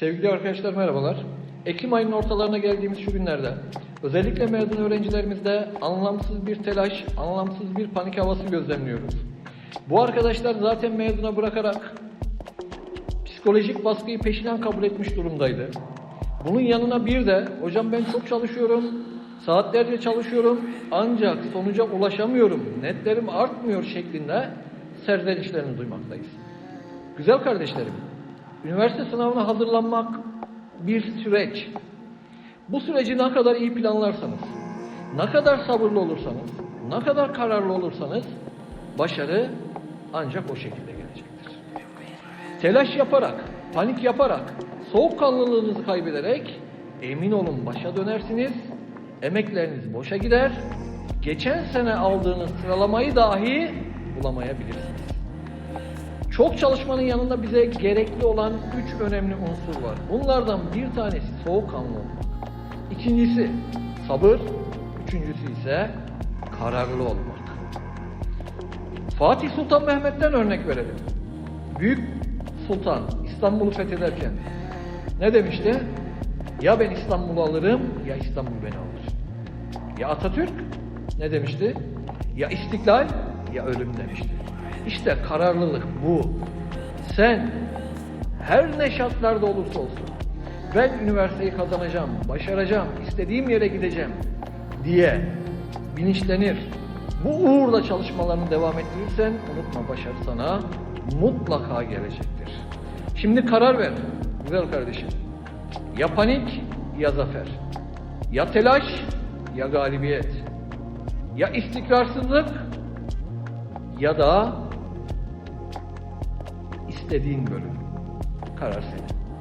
Sevgili arkadaşlar merhabalar. Ekim ayının ortalarına geldiğimiz şu günlerde özellikle mezun öğrencilerimizde anlamsız bir telaş, anlamsız bir panik havası gözlemliyoruz. Bu arkadaşlar zaten mezuna bırakarak psikolojik baskıyı peşinen kabul etmiş durumdaydı. Bunun yanına bir de hocam ben çok çalışıyorum, saatlerce çalışıyorum ancak sonuca ulaşamıyorum, netlerim artmıyor şeklinde serzenişlerini duymaktayız. Güzel kardeşlerim, üniversite sınavına hazırlanmak bir süreç. Bu süreci ne kadar iyi planlarsanız, ne kadar sabırlı olursanız, ne kadar kararlı olursanız başarı ancak o şekilde gelecektir. Telaş yaparak, panik yaparak, soğukkanlılığınızı kaybederek emin olun başa dönersiniz, emekleriniz boşa gider, geçen sene aldığınız sıralamayı dahi bulamayabilirsiniz. Çok çalışmanın yanında bize gerekli olan üç önemli unsur var. Bunlardan bir tanesi soğukkanlı olmak. İkincisi sabır, üçüncüsü ise kararlı olmak. Fatih Sultan Mehmet'ten örnek verelim. Büyük Sultan İstanbul'u fethederken ne demişti? Ya ben İstanbul'u alırım ya İstanbul beni alır. Ya Atatürk ne demişti? Ya istiklal ya ölüm demişti. İşte kararlılık bu. Sen her ne şartlarda olursa olsun ben üniversiteyi kazanacağım, başaracağım, istediğim yere gideceğim diye bilinçlenir. Bu uğurla çalışmalarını devam ettirirsen unutma başarı sana mutlaka gelecektir. Şimdi karar ver güzel kardeşim. Ya panik ya zafer. Ya telaş ya galibiyet. Ya istikrarsızlık ya da istediğin bölüm. Karar senin.